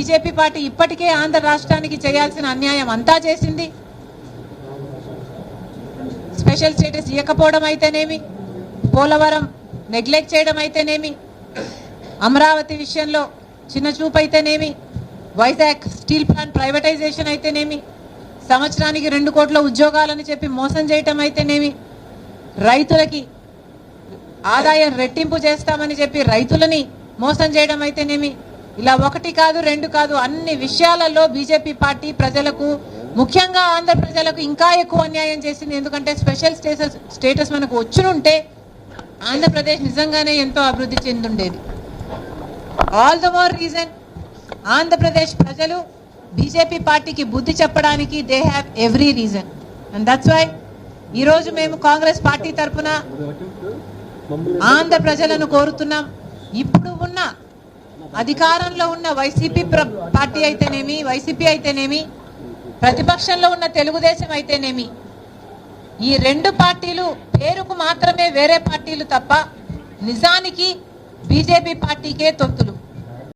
BJP party ఇప్పటికే ఆంధ్ర రాష్ట్రానికి చేయాల్సిన అన్యాయం అంతా చేసింది. స్పెషల్ స్టేటస్ ఇవ్వకపోవడం అయితేనేమి పోలవరం నెగ్లెక్ట్ చేయడం అయితేనేమి అమరావతి విషయంలో చిన్న చూపు అయితేనేమి వైజాగ్ స్టీల్ ప్లాంట్ ప్రైవేటైజేషన్ అయితేనేమి సంవత్సరానికి రెండు కోట్ల ఉద్యోగాలని చెప్పి మోసం చేయటం అయితేనేమి రైతులకి ఆదాయం రెట్టింపు చేస్తామని చెప్పి రైతులని మోసం చేయడం అయితేనేమి ఇలా ఒకటి కాదు రెండు కాదు అన్ని విషయాలలో బీజేపీ పార్టీ ప్రజలకు ముఖ్యంగా ఆంధ్ర ప్రజలకు ఇంకా ఎక్కువ అన్యాయం చేసింది. ఎందుకంటే స్పెషల్ స్టేటస్ స్టేటస్ మనకు వచ్చునుంటే ఆంధ్రప్రదేశ్ నిజంగానే ఎంతో అభివృద్ధి చెందుండేది. All the more reason Andhra Pradesh ప్రజలు బీజేపీ పార్టీకి బుద్ధి చెప్పడానికి they have every reason and that's why ఈరోజు మేము కాంగ్రెస్ పార్టీ తరఫున ఆంధ్ర ప్రజలను కోరుతున్నాం. ఇప్పుడు అధికారంలో ఉన్న వైసీపీ ప్ర- పార్టీ అయితేనేమి వైసీపీ అయితేనేమి ప్రతిపక్షంలో ఉన్న తెలుగుదేశం అయితేనేమి ఈ రెండు పార్టీలు పేరుకు మాత్రమే వేరే పార్టీలు తప్ప నిజానికి బీజేపీ పార్టీకే తొంతులు